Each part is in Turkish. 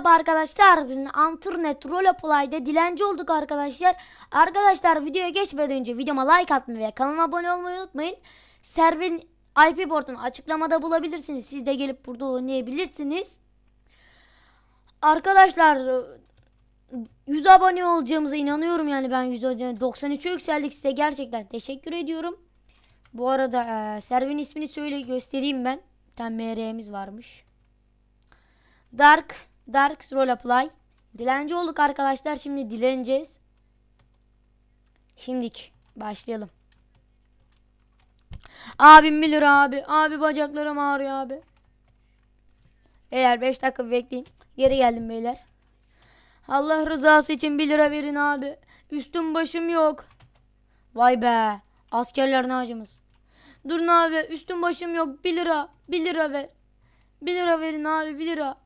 Merhaba arkadaşlar. Biz Anturnet Roleplay'de dilenci olduk arkadaşlar. Arkadaşlar videoya geçmeden önce videoma like atmayı ve kanalıma abone olmayı unutmayın. Server'in IP portunu açıklamada bulabilirsiniz. Siz de gelip burada oynayabilirsiniz. Arkadaşlar 100 abone olacağımıza inanıyorum yani ben 100 abone 93'e yükseldik size gerçekten teşekkür ediyorum. Bu arada eee serverin ismini söyle göstereyim ben. Bir MR'miz varmış. Dark Dark Roleplay. Dilenci olduk arkadaşlar. Şimdi dileneceğiz. Şimdik başlayalım. Abim bilir abi. Abi bacaklarım ağrıyor abi. Beyler 5 dakika bekleyin. Geri geldim beyler. Allah rızası için 1 lira verin abi. Üstüm başım yok. Vay be. Askerler ne acımız. Durun abi üstüm başım yok. 1 lira. 1 lira ver. 1 lira verin abi 1 lira.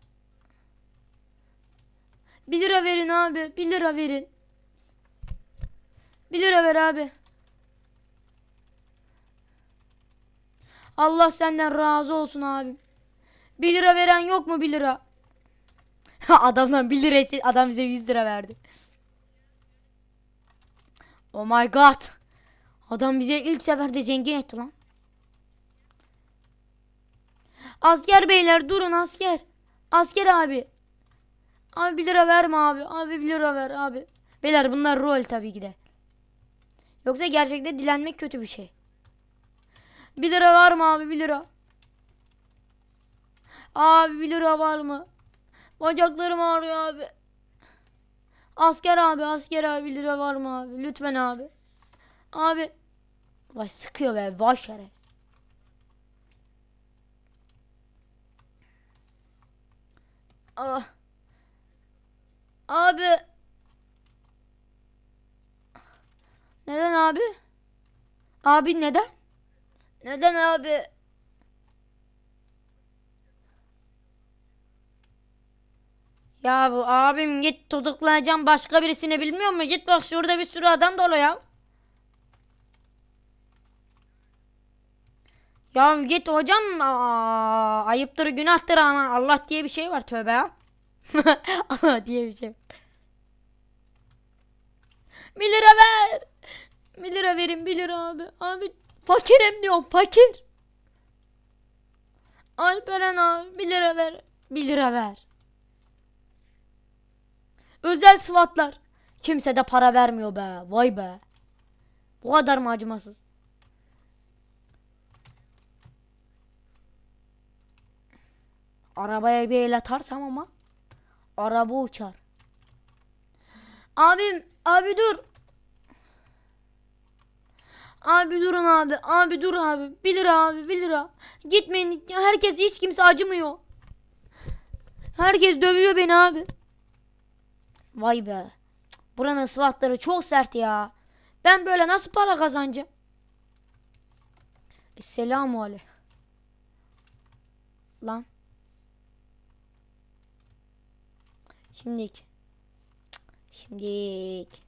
1 lira verin abi. 1 lira verin. 1 lira ver abi. Allah senden razı olsun abi. 1 lira veren yok mu 1 lira? Adamdan 1 lira adam bize 100 lira verdi. Oh my god. Adam bize ilk seferde zengin etti lan. Asker beyler durun asker. Asker abi. Abi 1 lira verme abi. Abi 1 lira ver abi. Beyler bunlar rol tabii ki de. Yoksa gerçekte dilenmek kötü bir şey. 1 lira var mı abi 1 lira? Abi 1 lira var mı? Bacaklarım ağrıyor abi. Asker abi asker abi 1 lira var mı abi? Lütfen abi. Abi. Vay sıkıyor be vay şerefsiz. Ah. Abi. Neden abi? Abi neden? Neden abi? Ya bu abim git tutuklayacağım başka birisini bilmiyor mu? Git bak şurada bir sürü adam dolu ya. Ya git hocam aa, ayıptır günahtır ama Allah diye bir şey var tövbe ya. Allah diye bir. 1 lira ver. 1 lira verin 1 lira abi. Abi fakirim diyorum fakir. Alperen abi 1 lira ver. 1 lira ver. Özel sıfatlar. Kimse de para vermiyor be. Vay be. Bu kadar mı acımasız? Arabaya bir el atarsam ama araba uçar. Abim, abi dur. Abi durun abi. Abi dur abi. 1 lira abi 1 lira. Gitmeyin. Herkes hiç kimse acımıyor. Herkes dövüyor beni abi. Vay be. Buranın sıfatları çok sert ya. Ben böyle nasıl para kazanacağım? Selamun aleyküm. Lan. Şimdilik. Şimdilik.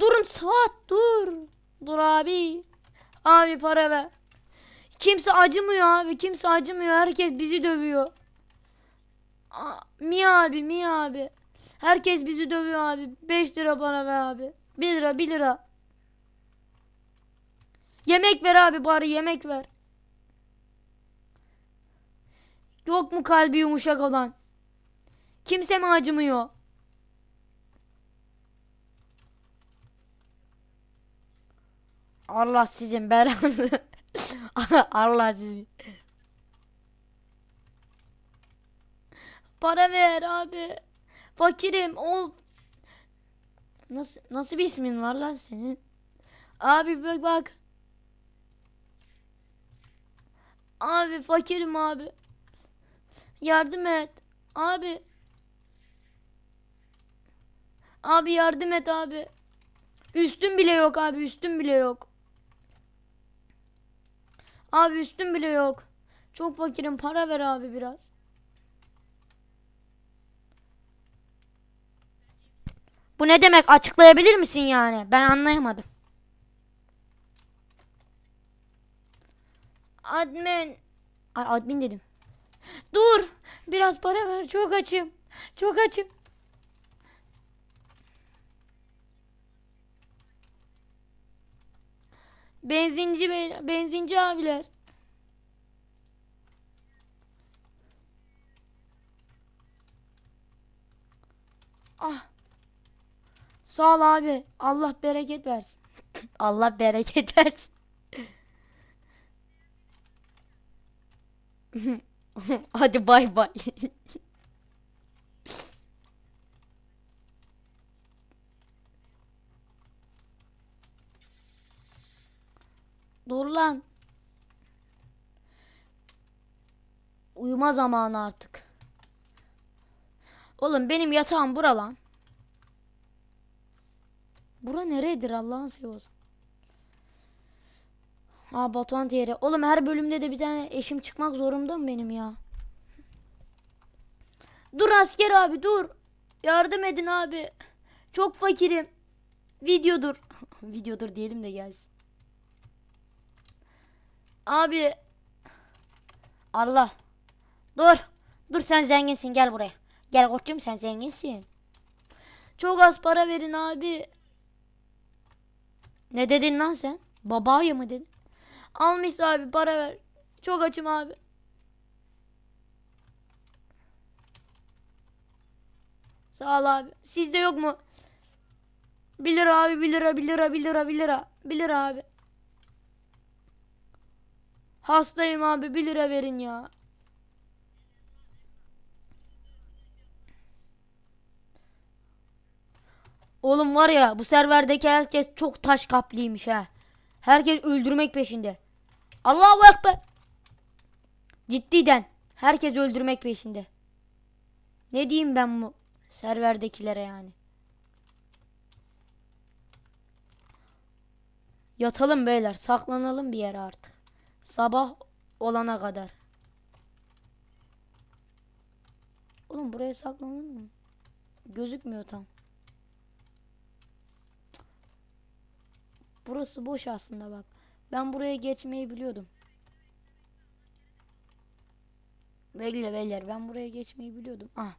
Durun saat dur. Dur abi. Abi para ver. Kimse acımıyor abi. Kimse acımıyor. Herkes bizi dövüyor. Mi abi mi abi. Herkes bizi dövüyor abi. 5 lira bana ver abi. 1 lira 1 lira. Yemek ver abi bari yemek ver. Yok mu kalbi yumuşak olan? Kimse mi acımıyor? Allah sizin belanızı. Allah sizin. Para ver abi. Fakirim ol. Nasıl nasıl bir ismin var lan senin? Abi bak bak. Abi fakirim abi. Yardım et. Abi. Abi yardım et abi. Üstüm bile yok abi üstüm bile yok. Abi üstüm bile yok. Çok fakirim para ver abi biraz. Bu ne demek açıklayabilir misin yani? Ben anlayamadım. Admin Ay admin dedim. Dur. Biraz para ver. Çok açım. Çok açım. Benzinci bey, benzinci abiler. Ah. Sağ ol abi. Allah bereket versin. Allah bereket versin. Hadi bay bay. Dur lan. Uyuma zamanı artık. Oğlum benim yatağım bura lan. Bura neredir Allah'ın seversen. Aa Batuhan yeri. Oğlum her bölümde de bir tane eşim çıkmak zorunda mı benim ya? Dur asker abi dur. Yardım edin abi. Çok fakirim. Videodur. Videodur diyelim de gelsin. Abi. Allah. Dur. Dur sen zenginsin gel buraya. Gel koçum sen zenginsin. Çok az para verin abi. Ne dedin lan sen? Babaya mı dedin? Almış abi para ver. Çok açım abi. Sağ ol abi. Sizde yok mu? 1 lira abi 1 lira 1 lira 1 lira 1 lira 1 lira abi. Hastayım abi 1 lira verin ya. Oğlum var ya bu serverdeki herkes çok taş kaplıymış ha. Herkes öldürmek peşinde. Allahu Ekber. Ciddiden. Herkes öldürmek peşinde. Ne diyeyim ben bu serverdekilere yani. Yatalım beyler. Saklanalım bir yere artık. Sabah olana kadar. Oğlum buraya saklanır mı? Gözükmüyor tam. Burası boş aslında bak. Ben buraya geçmeyi biliyordum. Bekle beyler ben buraya geçmeyi biliyordum. Ah.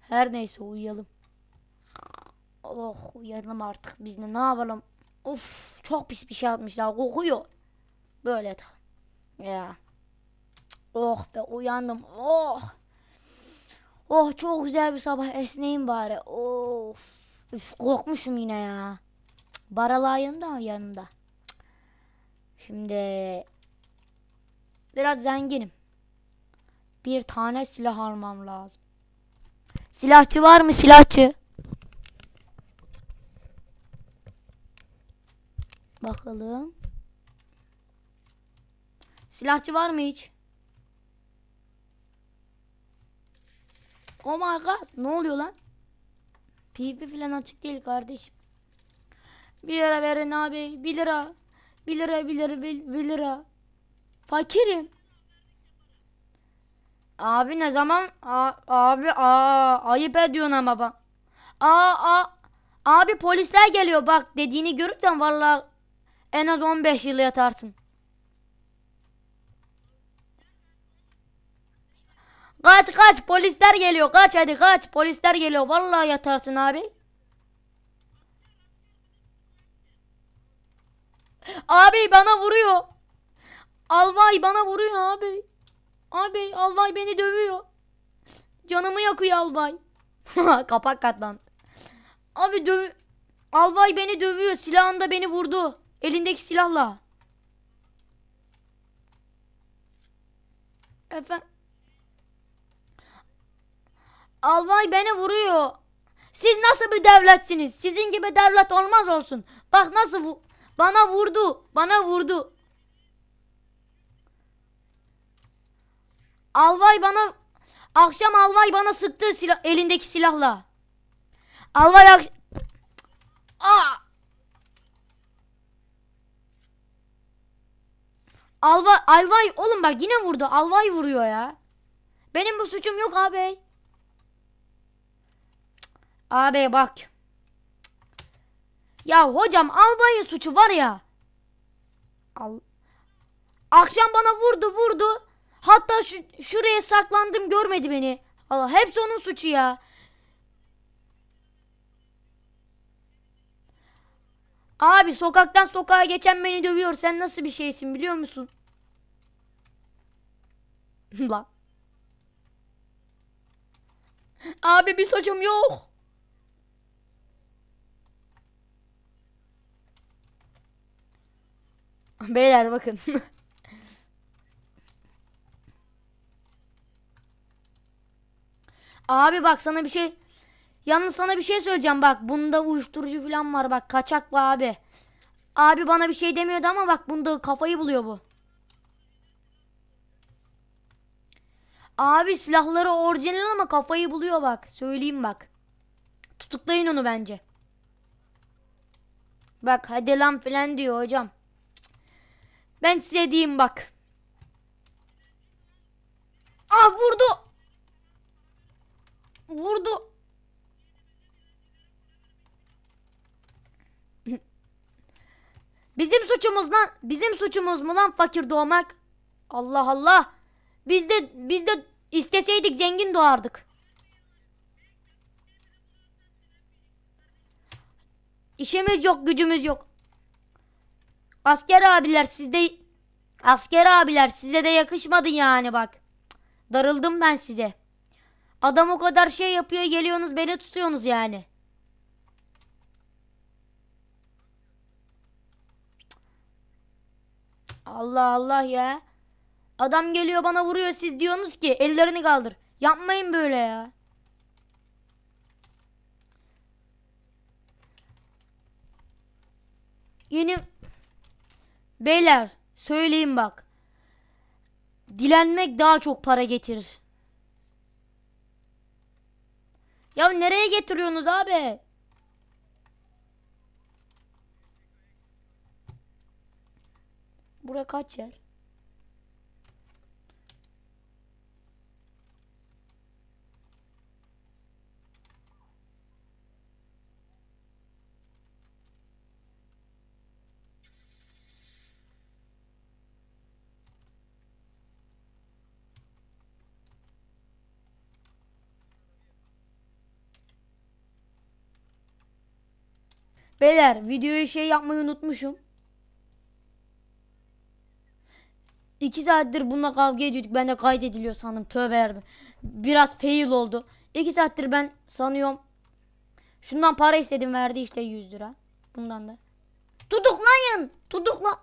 Her neyse uyuyalım. Oh uyuyalım artık biz de ne yapalım. Of çok pis bir şey atmışlar kokuyor. Böyle yatalım. Ya. Oh be uyandım. Oh. Oh çok güzel bir sabah esneyim bari. Of. Üf, korkmuşum yine ya. Baralar yanında yanımda. Şimdi biraz zenginim. Bir tane silah almam lazım. Silahçı var mı silahçı? Bakalım. Silahçı var mı hiç? Oh my god. Ne oluyor lan? PvP falan açık değil kardeşim. 1 lira verin abi. 1 lira. 1 lira 1 lira 1 lira. Fakirim. Abi ne zaman? A- abi aa ayıp ediyorsun ama bak. Aa, aa abi polisler geliyor bak dediğini görürsen vallahi en az 15 yıl yatarsın. Kaç kaç polisler geliyor kaç hadi kaç polisler geliyor vallahi yatarsın abi. Abi bana vuruyor. Alvay bana vuruyor abi. Abi Alvay beni dövüyor. Canımı yakıyor Alvay. Kapak katlan. Abi döv Alvay beni dövüyor. Silahında beni vurdu. Elindeki silahla. Efendim. Alvay beni vuruyor. Siz nasıl bir devletsiniz? Sizin gibi devlet olmaz olsun. Bak nasıl vu- bana vurdu. Bana vurdu. Alvay bana akşam Alvay bana sıktı silah, elindeki silahla. Alvay akş- Aa! Alvay Alvay oğlum bak yine vurdu. Alvay vuruyor ya. Benim bu suçum yok abi. Abi bak. Ya hocam albayın suçu var ya. Al. Akşam bana vurdu vurdu. Hatta şu, şuraya saklandım görmedi beni. Allah hepsi onun suçu ya. Abi sokaktan sokağa geçen beni dövüyor. Sen nasıl bir şeysin biliyor musun? Lan. Abi bir suçum yok. Beyler bakın. Abi bak sana bir şey Yalnız sana bir şey söyleyeceğim bak bunda uyuşturucu falan var bak kaçak bu abi. Abi bana bir şey demiyordu ama bak bunda kafayı buluyor bu. Abi silahları orijinal ama kafayı buluyor bak. Söyleyeyim bak. Tutuklayın onu bence. Bak hadi lan falan diyor hocam. Ben size diyeyim bak. Ah vurdu. Vurdu. Bizim suçumuz lan. Bizim suçumuz mu lan fakir doğmak? Allah Allah. Biz de biz de isteseydik zengin doğardık. İşimiz yok, gücümüz yok. Asker abiler sizde asker abiler size de yakışmadı yani bak. Darıldım ben size. Adam o kadar şey yapıyor geliyorsunuz beni tutuyorsunuz yani. Allah Allah ya. Adam geliyor bana vuruyor siz diyorsunuz ki ellerini kaldır. Yapmayın böyle ya. Yeni beyler söyleyeyim bak. Dilenmek daha çok para getirir. Ya nereye getiriyorsunuz abi? Bura kaç yer? Beyler videoyu şey yapmayı unutmuşum. İki saattir bununla kavga ediyorduk. Ben de kaydediliyor sandım. Tövbe yarabbim. Biraz fail oldu. İki saattir ben sanıyorum. Şundan para istedim verdi işte 100 lira. Bundan da. Tutuklayın. Tutukla.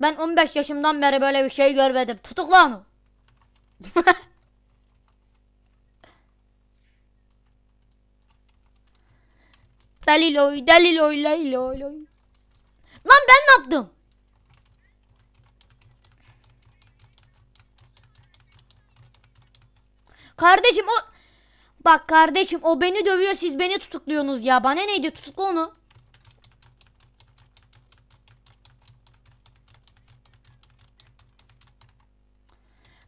Ben 15 yaşımdan beri böyle bir şey görmedim. Tutukla onu. Daliloy, daliloy, layloy, loy. Lan ben ne yaptım? Kardeşim o... Bak kardeşim o beni dövüyor siz beni tutukluyorsunuz ya. Bana neydi tutukla onu.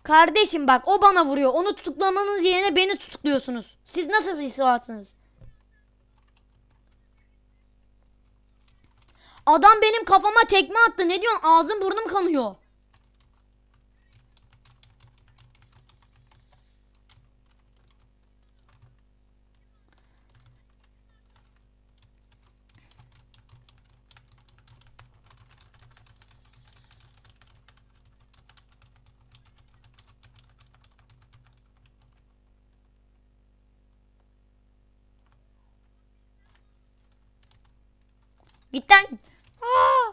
Kardeşim bak o bana vuruyor. Onu tutuklamanız yerine beni tutukluyorsunuz. Siz nasıl bir? Adam benim kafama tekme attı. Ne diyorsun? Ağzım burnum kanıyor. Git lan. Aa!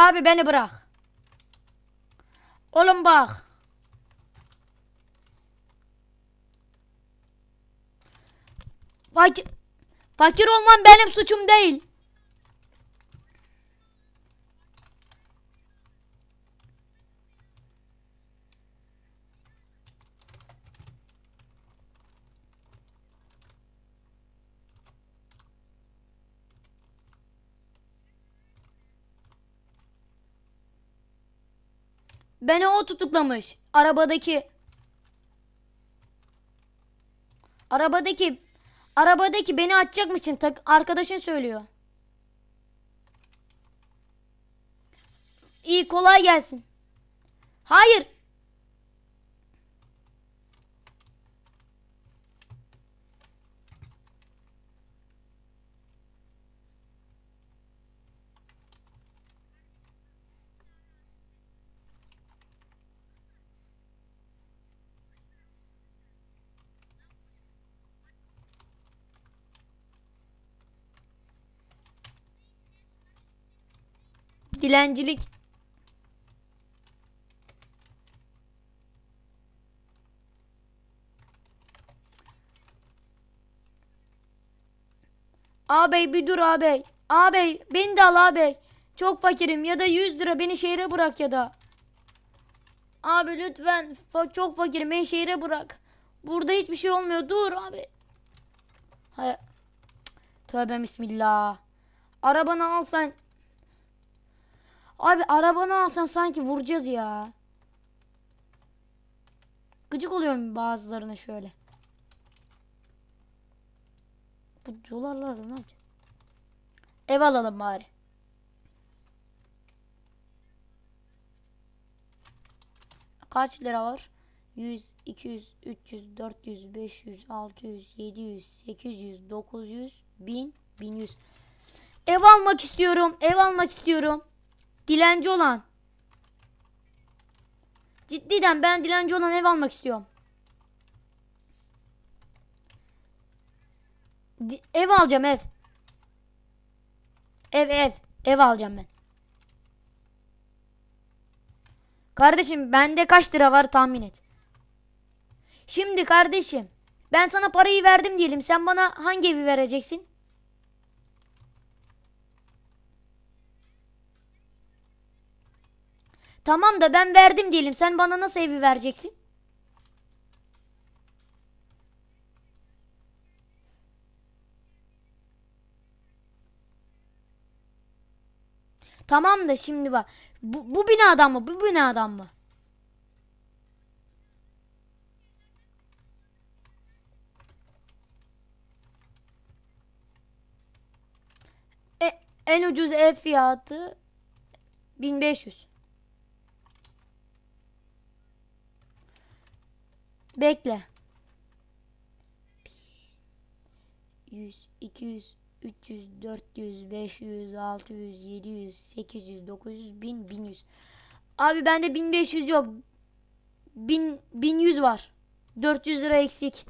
Abi beni bırak. Oğlum bak. Fakir, fakir olmam benim suçum değil. Beni o tutuklamış. Arabadaki. Arabadaki. Arabadaki beni atacakmışsın. Tak, arkadaşın söylüyor. İyi kolay gelsin. Hayır. Dilencilik. Ağabey bir dur ağabey. Ağabey beni de al ağabey. Çok fakirim ya da 100 lira beni şehre bırak ya da. Abi lütfen fa- çok fakirim beni şehre bırak. Burada hiçbir şey olmuyor dur abi. Hay Tövbe bismillah. Arabanı alsan. Abi arabanı alsan sanki vuracağız ya. Gıcık oluyorum bazılarına şöyle. Bu dolarlarla ne yapacağız? Ev alalım bari. Kaç lira var? 100, 200, 300, 400, 500, 600, 700, 800, 900, 1000, 1100. Ev almak istiyorum. Ev almak istiyorum. Dilenci olan. Ciddiden ben dilenci olan ev almak istiyorum. Di- ev alacağım ev. Ev ev. Ev alacağım ben. Kardeşim bende kaç lira var tahmin et. Şimdi kardeşim ben sana parayı verdim diyelim. Sen bana hangi evi vereceksin? Tamam da ben verdim diyelim. Sen bana nasıl evi vereceksin? Tamam da şimdi bak. Bu, bu binadan mı? Bu binadan mı? E, en ucuz ev fiyatı 1500. Bekle. 100, 200, 300, 400, 500, 600, 700, 800, 900, 1000, 1100. Abi bende 1500 yok. 1000, 1100 var. 400 lira eksik.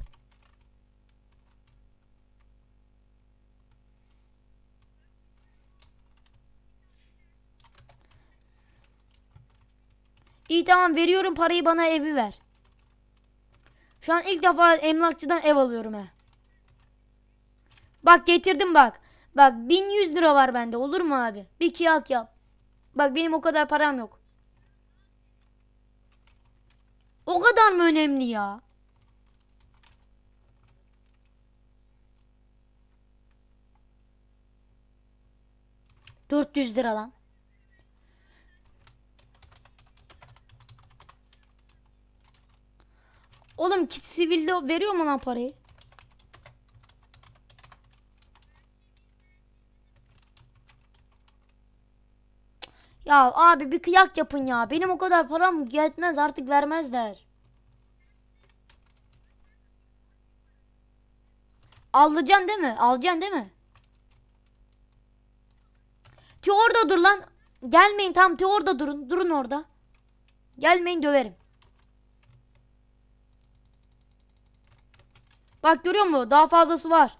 İyi tamam veriyorum parayı bana evi ver. Şu an ilk defa emlakçıdan ev alıyorum he. Bak getirdim bak. Bak 1100 lira var bende olur mu abi? Bir kıyak yap. Bak benim o kadar param yok. O kadar mı önemli ya? Dört yüz lira lan. Oğlum kit sivilde veriyor mu lan parayı? Ya abi bir kıyak yapın ya. Benim o kadar param yetmez artık vermezler. Alacaksın değil mi? Alacaksın değil mi? Ti orada dur lan. Gelmeyin tam ti orada durun. Durun orada. Gelmeyin döverim. Bak görüyor musun? Daha fazlası var.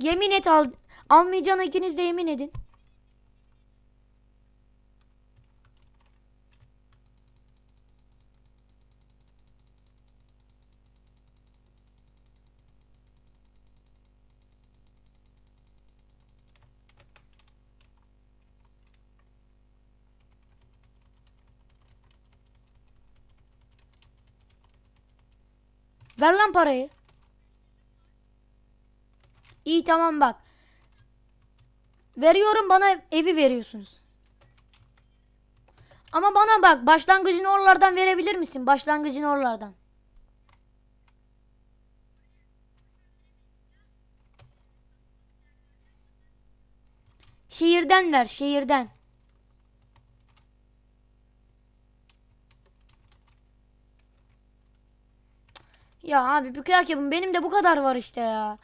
Yemin et al. Almayacağına ikiniz de yemin edin. Ver lan parayı. İyi tamam bak. Veriyorum bana evi veriyorsunuz. Ama bana bak başlangıcını oralardan verebilir misin? Başlangıcını oralardan. Şehirden ver şehirden. Ya abi bu kıyak yapın benim de bu kadar var işte ya.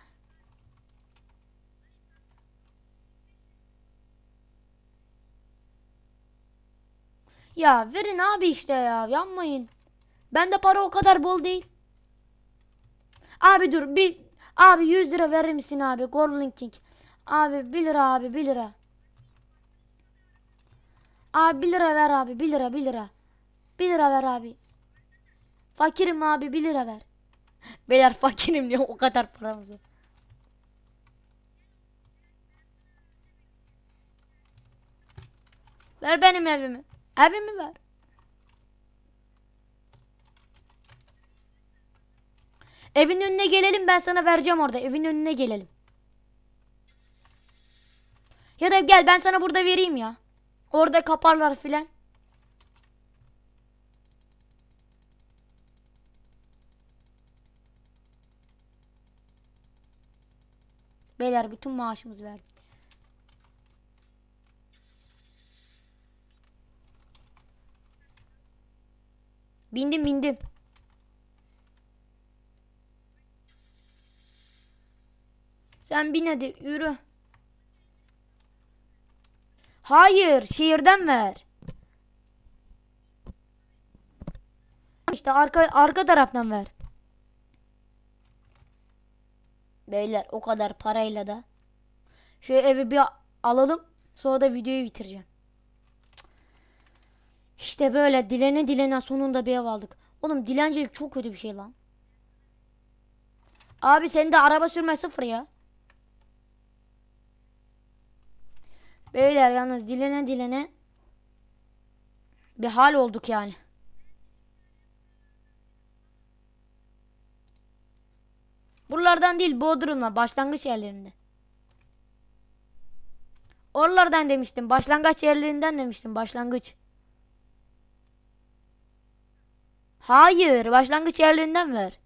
Ya verin abi işte ya yanmayın. Bende para o kadar bol değil. Abi dur bir abi 100 lira verir misin abi Golden King. Abi 1 lira abi 1 lira. Abi 1 lira ver abi 1 lira 1 lira. 1 lira ver abi. Fakirim abi 1 lira ver. Beyler fakirim diyor o kadar paramız yok. Ver benim evimi. Evimi ver. Evin önüne gelelim ben sana vereceğim orada. Evin önüne gelelim. Ya da gel ben sana burada vereyim ya. Orada kaparlar filan. Beyler bütün maaşımızı verdik. Bindim bindim. Sen bin hadi yürü. Hayır şehirden ver. İşte arka arka taraftan ver. Beyler o kadar parayla da. Şu evi bir alalım. Sonra da videoyu bitireceğim. İşte böyle dilene dilene sonunda bir ev aldık. Oğlum dilencilik çok kötü bir şey lan. Abi senin de araba sürme sıfır ya. Beyler yalnız dilene dilene bir hal olduk yani. Buralardan değil Bodrum'la başlangıç yerlerinde. Oralardan demiştim. Başlangıç yerlerinden demiştim. Başlangıç. Hayır. Başlangıç yerlerinden ver.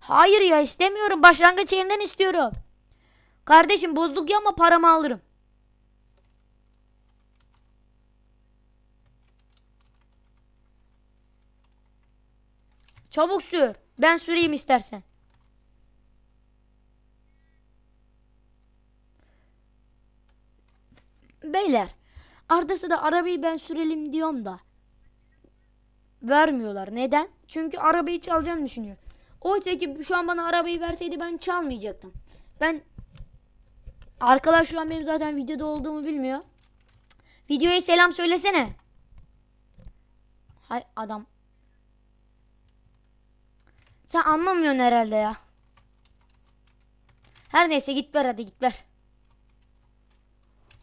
Hayır ya istemiyorum. Başlangıç yerinden istiyorum. Kardeşim bozduk ya ama paramı alırım. Çabuk sür. Ben süreyim istersen. Beyler, Arda'sı da arabayı ben sürelim diyorum da. Vermiyorlar. Neden? Çünkü arabayı çalacağım düşünüyor. Oysa ki şu an bana arabayı verseydi ben çalmayacaktım. Ben Arkadaş şu an benim zaten videoda olduğumu bilmiyor. Videoya selam söylesene. Hay adam. Sen anlamıyorsun herhalde ya. Her neyse git ver hadi git ver.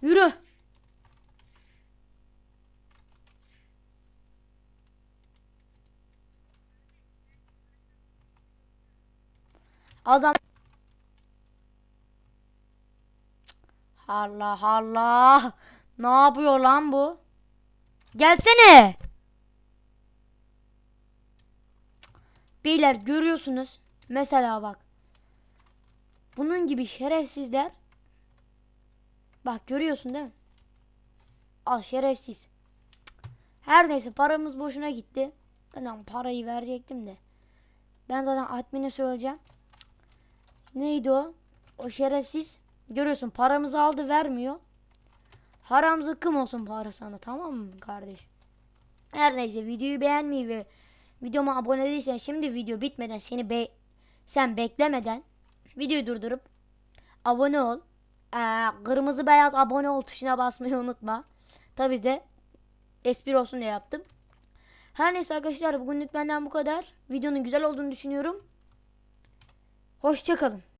Yürü. Adam Allah Allah. Ne yapıyor lan bu? Gelsene. Beyler görüyorsunuz. Mesela bak. Bunun gibi şerefsizler. Bak görüyorsun değil mi? Al şerefsiz. Her neyse paramız boşuna gitti. Zaten parayı verecektim de. Ben zaten admine söyleyeceğim. Neydi o? O şerefsiz. Görüyorsun paramızı aldı vermiyor. Haram zıkkım olsun para sana tamam mı kardeş? Her neyse videoyu beğenmeyi ve videoma abone değilsen şimdi video bitmeden seni be sen beklemeden videoyu durdurup abone ol. Ee, kırmızı beyaz abone ol tuşuna basmayı unutma. Tabi de espri olsun diye yaptım. Her neyse arkadaşlar bugünlük benden bu kadar. Videonun güzel olduğunu düşünüyorum. Hoşçakalın.